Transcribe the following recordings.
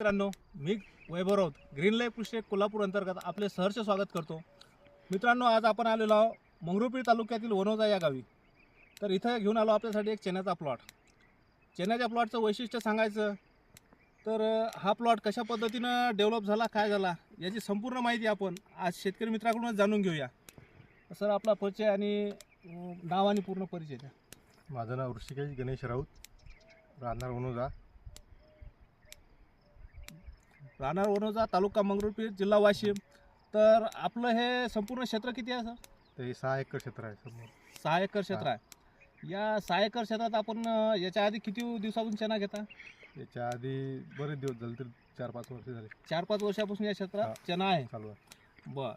मित्रांनो मी Vaibhav Raut green life Krushi Kolhapur अंतर्गत आपले सहर्ष स्वागत करतो. मित्रांनो आज आपण आलेलो आहोत मंगरुपीर तालुक्यातील वनोजा या गावी. तर इथं घेऊन आलो आपल्यासाठी एक चेन्याचा प्लॉट. चेन्याच्या प्लॉटचं वैशिष्ट्य सांगायचं तर हा प्लॉट कशा पद्धतीनं डेव्हलप झाला काय झाला याची संपूर्ण माहिती आपण आज शेतकरी मित्राकडूनच जाणून घेऊया. सर आपला परिचय आणि नाव आणि पूर्ण परिचय द्या. माझं नाव ऋषिकेश गणेश राऊत राहणार वनोजा. राहणार वनोजा तालुका मंगरुळपीर जिल्हा वाशिम. तर आपलं हे संपूर्ण क्षेत्र किती आहे सर? ते सहा एकर क्षेत्र आहे समोर सहा एकर क्षेत्र आहे. या सहा एकर क्षेत्रात आपण अं, याच्या आधी किती दिवसातून चना घेता? याच्या आधी बरेच दिवस झाले तर चार पाच वर्ष झाले. चार पाच वर्षापासून या क्षेत्रात. चना आहे. चालू आहे. बर.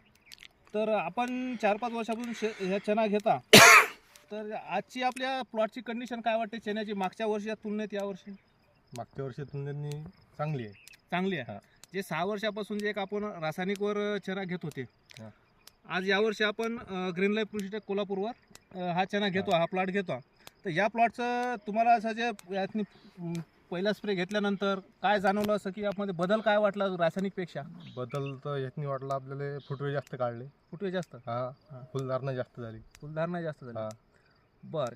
तर आपण चार पाच वर्षापासून शे ह्या चना घेता. तर आजची आपल्या प्लॉटची कंडिशन काय वाटते चण्याची? मागच्या वर्षीच्या तुलनेत या वर्षी? मागच्या वर्षी तुलनेने चांगली आहे. चांगली आहे. हा. जे सहा वर्षापासून जे एक आपण रासायनिकवर चना घेत होते. आज यावर्षी आपण ग्रीन लाईफ कृषीटेक कोल्हापूरवर हा चना घेतो हा. प्लॉट घेतो. तर या प्लॉटचं तुम्हाला असं जे यातनी पहिला स्प्रे घेतल्यानंतर काय जाणवलं असं की यामध्ये बदल काय वाटला रासायनिकपेक्षा? बदल तर यातनी वाटला आपल्याला फुटवे जास्त काढले. कुठे जास्त? हा. फुलधारणा जास्त झाली. फुलधारणा जास्त झाली. हा. बर.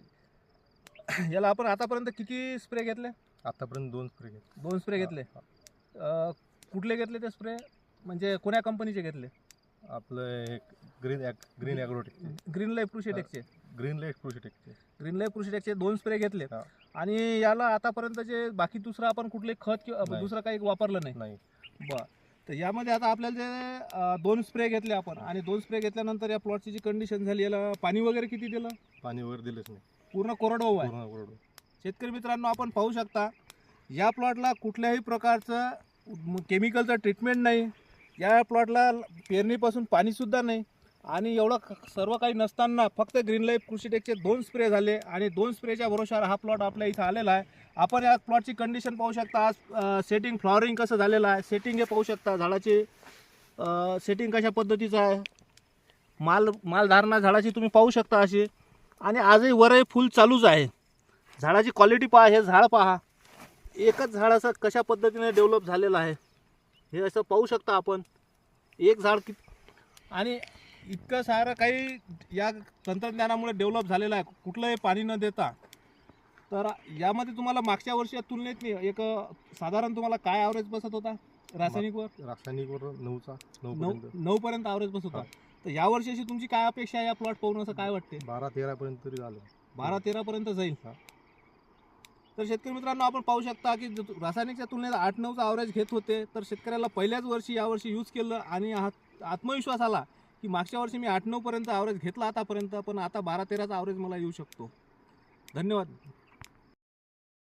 याला आपण आतापर्यंत किती स्प्रे घेतले? आतापर्यंत दोन स्प्रे घेतले. दोन स्प्रे घेतले. कुठले घेतले ते स्प्रे म्हणजे कोण्या कंपनीचे घेतले. आपलं एक ग्रीन ॲग ग्रीन ॲग्रोटेकचे ग्रीन लाईफ कृषीटेकचे ग्रीन लाईफ कृषीटेकचे ग्रीन लाईफ कृषीटेकचे दोन स्प्रे घेतले. हा. आणि याला आतापर्यंत जे बाकी दुसरं आपण कुठले खत किंवा नाही. दुसरं काही वापरलं नाही. नाही. बर. तर यामध्ये आता आपल्याला जे अं, दोन स्प्रे घेतले आपण आणि दोन स्प्रे घेतल्यानंतर या प्लॉटची जी कंडिशन झाली याला पाणी वगैरे किती दिलं? पाणी वगैरे दिलंच नाही. पूर्ण कोरडवाहू आहे. पूर्ण कोरडं. शेतकरी मित्रांनो आपण पाहू शकता या प्लॉटला कुठल्याही प्रकारचं केमिकलचं ट्रीटमेंट नाही. या प्लॉटला पेरणीपासून पाणीसुद्धा नाही. आणि एवढं सर्व काही नसताना फक्त ग्रीन लाईफ कृषीटेकचे दोन स्प्रे झाले. आणि दोन स्प्रेच्या भरोशावर हा प्लॉट आपल्या इथं आलेला आहे. आपण या प्लॉटची कंडिशन पाहू शकता. आज सेटिंग फ्लॉवरिंग कसं झालेलं आहे. सेटिंग हे पाहू शकता. झाडाची सेटिंग कशा पद्धतीचं आहे. माल मालधारणा झाडाची तुम्ही पाहू शकता अशी. आणि आजही वरही फुल चालूच आहे. झाडाची क्वालिटी पहा. हे झाड पहा. एकच झाड असं कशा पद्धतीने डेव्हलप झालेलं आहे? हे असं पाहू शकता आपण. एक झाड कि आणि इतकं सारं काही या तंत्रज्ञानामुळे डेव्हलप झालेलं आहे. कुठलंही पाणी न देता. तर यामध्ये तुम्हाला मागच्या वर्षी तुलनेत नाही एक साधारण तुम्हाला काय ॲव्हरेज बसत होता? रासायनिकवर रासायनिकवर नऊचा नऊ नऊ पर्यंत. नऊपर्यंत ॲव्हरेज बसत होता. तर यावर्षी अशी तुमची काय अपेक्षा आहे या प्लॉट पाहून असं काय वाटते बारा तेरा पर्यंत तरी झालं. बारा तेरा पर्यंत जाईल. तर शेतकरी मित्रांनो आपण पाहू शकता की जो रासायनिकच्या तुलनेत आठ नऊचा ॲव्हरेज घेत होते तर शेतकऱ्याला पहिल्याच वर्षी यावर्षी यूज केलं आणि हा आत्मविश्वास आला की मागच्या वर्षी मी आठ नऊपर्यंत ॲव्हरेज घेतला आतापर्यंत पण आता बारा तेराचा ॲव्हरेज मला येऊ शकतो. धन्यवाद.